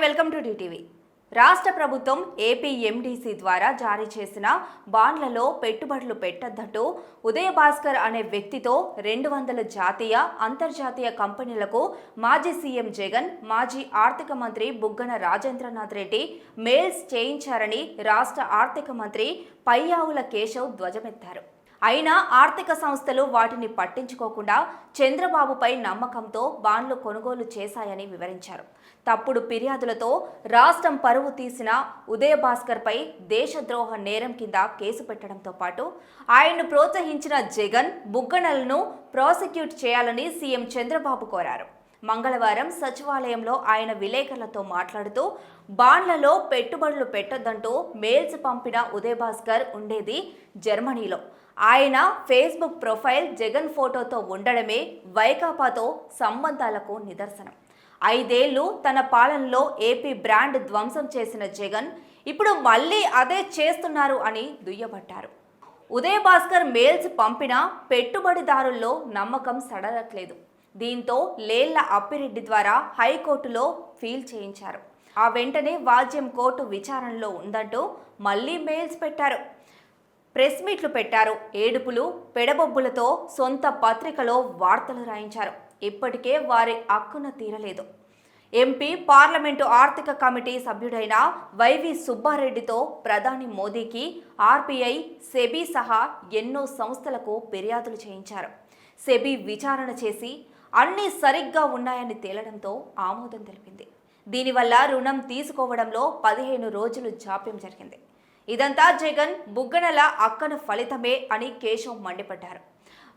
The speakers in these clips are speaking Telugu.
Welcome to TV. రాష్ట్ర ప్రభుత్వం ఏపీ ఎండీసీ ద్వారా జారీ చేసిన బాండ్లలో పెట్టుబడులు పెట్టద్దంటూ ఉదయ భాస్కర్ అనే వ్యక్తితో రెండు వందల జాతీయ అంతర్జాతీయ కంపెనీలకు మాజీ సీఎం జగన్ మాజీ ఆర్థిక మంత్రి బుగ్గన రాజేంద్రనాథ్ రెడ్డి మెయిల్స్ చేయించారని రాష్ట్ర ఆర్థిక మంత్రి పయ్యావుల కేశవ్ ధ్వజమెత్తారు. అయినా ఆర్థిక సంస్థలు వాటిని పట్టించుకోకుండా చంద్రబాబుపై నమ్మకంతో బాండ్లు కొనుగోలు చేశాయని వివరించారు. తప్పుడు ఫిర్యాదులతో రాష్ట్రం పరువు తీసిన ఉదయ భాస్కర్పై దేశద్రోహ నేరం కింద కేసు పెట్టడంతో పాటు ఆయన్ను ప్రోత్సహించిన జగన్ బుగ్గనలను ప్రాసిక్యూట్ చేయాలని సీఎం చంద్రబాబు కోరారు. మంగళవారం సచివాలయంలో ఆయన విలేకరులతో మాట్లాడుతూ బాండ్లలో పెట్టుబడులు పెట్టొద్దంటూ మెయిల్స్ పంపిన ఉదయ్ భాస్కర్ ఉండేది జర్మనీలో. ఆయన ఫేస్బుక్ ప్రొఫైల్ జగన్ ఫోటోతో ఉండడమే వైకాపాతో సంబంధాలకు నిదర్శనం. ఐదేళ్ళు తన పాలనలో ఏపీ బ్రాండ్ ధ్వంసం చేసిన జగన్ ఇప్పుడు మళ్ళీ అదే చేస్తున్నారు అని దుయ్యబట్టారు. ఉదయ్ భాస్కర్ మెయిల్స్ పంపిన పెట్టుబడిదారుల్లో నమ్మకం సడలట్లేదు. దీంతో లేళ్ళ అప్పిరెడ్డి ద్వారా హైకోర్టులో ఫీల్ చేయించారు. ఆ వెంటనే వాజ్యం కోర్టు విచారణలో ఉందంటూ మళ్ళీ మెయిల్స్ పెట్టారు. ప్రెస్ మీట్లు పెట్టారు. ఏడుపులు పెడబొబ్బులతో సొంత పత్రికలో వార్తలు రాయించారు. ఇప్పటికే వారి అక్కున తీరలేదు. ఎంపీ పార్లమెంటు ఆర్థిక కమిటీ సభ్యుడైన వైవి సుబ్బారెడ్డితో ప్రధాని మోదీకి ఆర్బీఐ సెబీ సహా ఎన్నో సంస్థలకు ఫిర్యాదులు చేయించారు. సెబీ విచారణ చేసి అన్నీ సరిగ్గా ఉన్నాయని తేలడంతో ఆమోదం తెలిపింది. దీనివల్ల రుణం తీసుకోవడంలో పదిహేను రోజులు జాప్యం జరిగింది. ఇదంతా జగన్ బుగ్గనల అక్కన ఫలితమే అని కేశవ్ మండిపడ్డారు.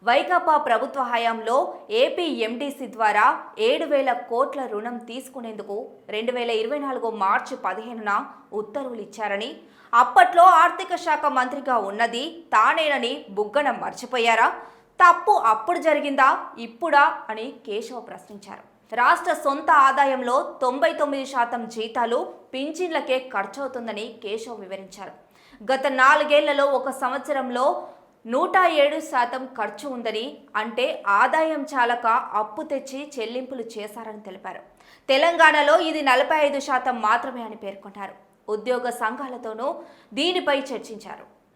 వైకాపా ప్రభుత్వ హయాంలో ఏపీ ఎండీసీ ద్వారా ఏడు వేల కోట్ల రుణం తీసుకునేందుకు రెండు వేల ఇరవై నాలుగు మార్చి పదిహేనున ఉత్తర్వులు ఇచ్చారని అప్పట్లో ఆర్థిక శాఖ మంత్రిగా ఉన్నది తానేనని బుగ్గన మర్చిపోయారా? తప్పు అప్పుడు జరిగిందా? ఇప్పుడా? అని కేశవ్ ప్రశ్నించారు. రాష్ట్ర సొంత ఆదాయంలో తొంభై తొమ్మిది శాతం జీతాలు పింఛన్లకే ఖర్చవుతుందని కేశవ్ వివరించారు. గత నాలుగేళ్ళలో ఒక సంవత్సరంలో నూట ఏడు శాతం ఖర్చు ఉందని అంటే ఆదాయం చాలక అప్పు తెచ్చి చెల్లింపులు చేశారని తెలిపారు. తెలంగాణలో ఇది నలభై ఐదు శాతం మాత్రమే అని పేర్కొన్నారు. ఉద్యోగ సంఘాలతోనూ దీనిపై చర్చించారు.